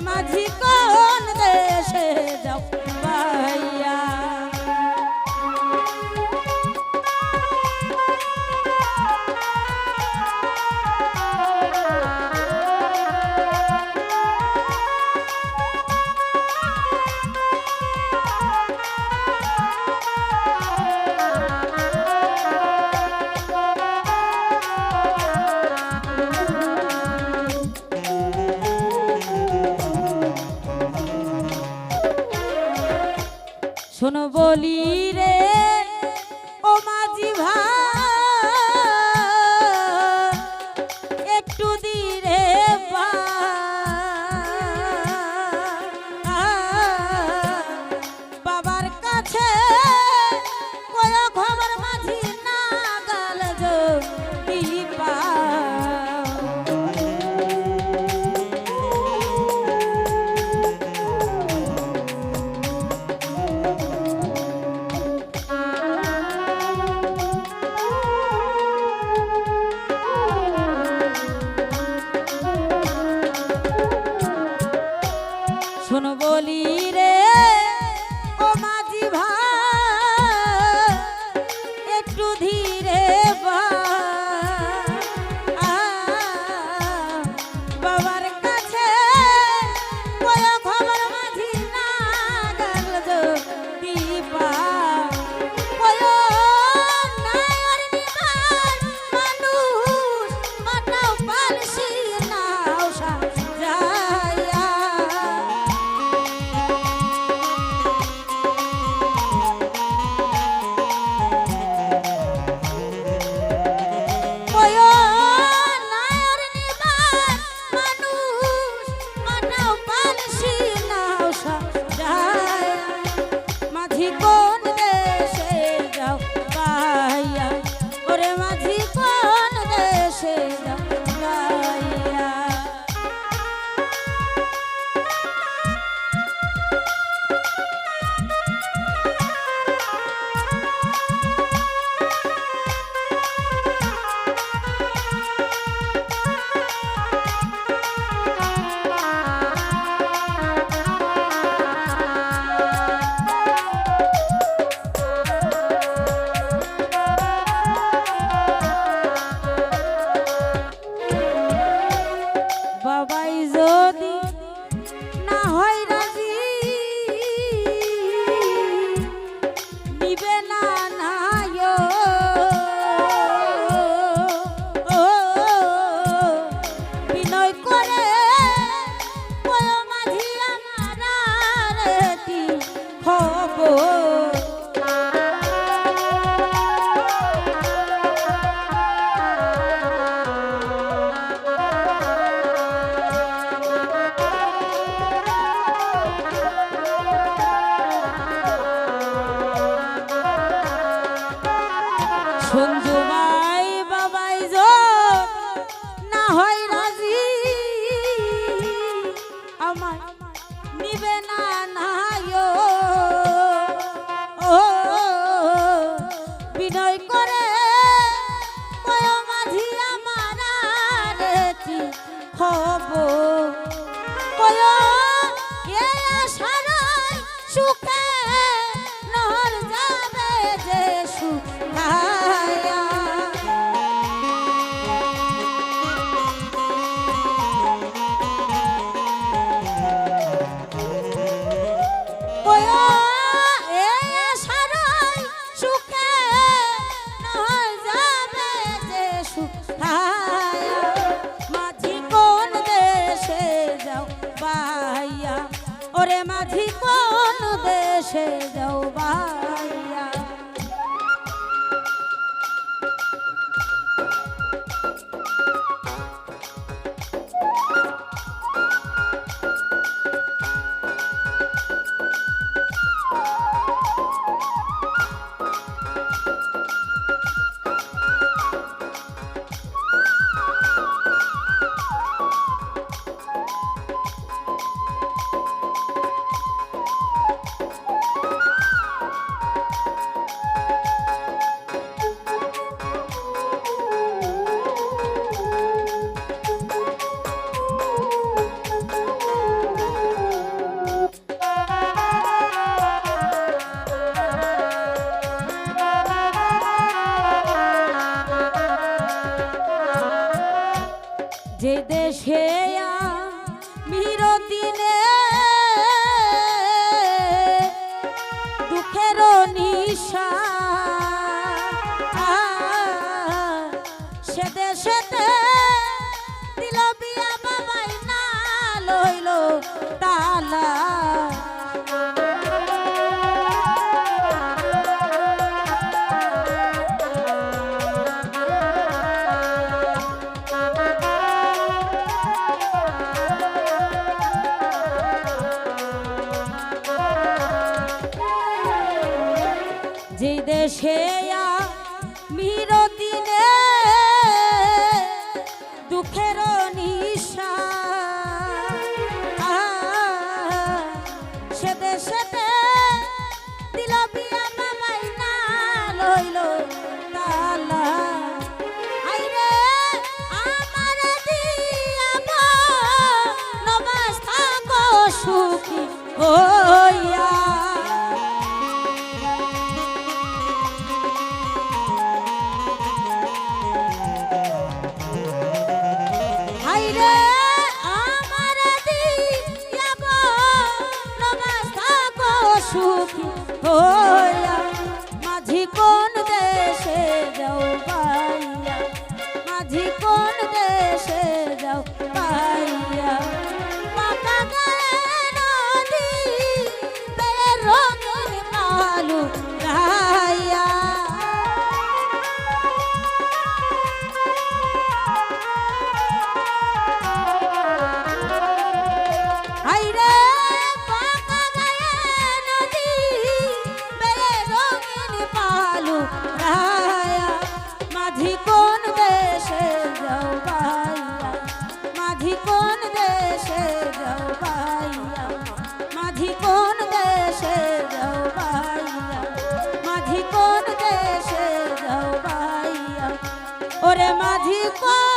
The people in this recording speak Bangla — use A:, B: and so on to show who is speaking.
A: মাঝি ali. করিবে না নাই ও বিনয় করে মাঝি আমার হব। কয় এ সারা সুখে মাঝি কোন দেশে যাও ভাইয়া। Elisha. যে দেশে সুখী হইয়া মাঝি কোন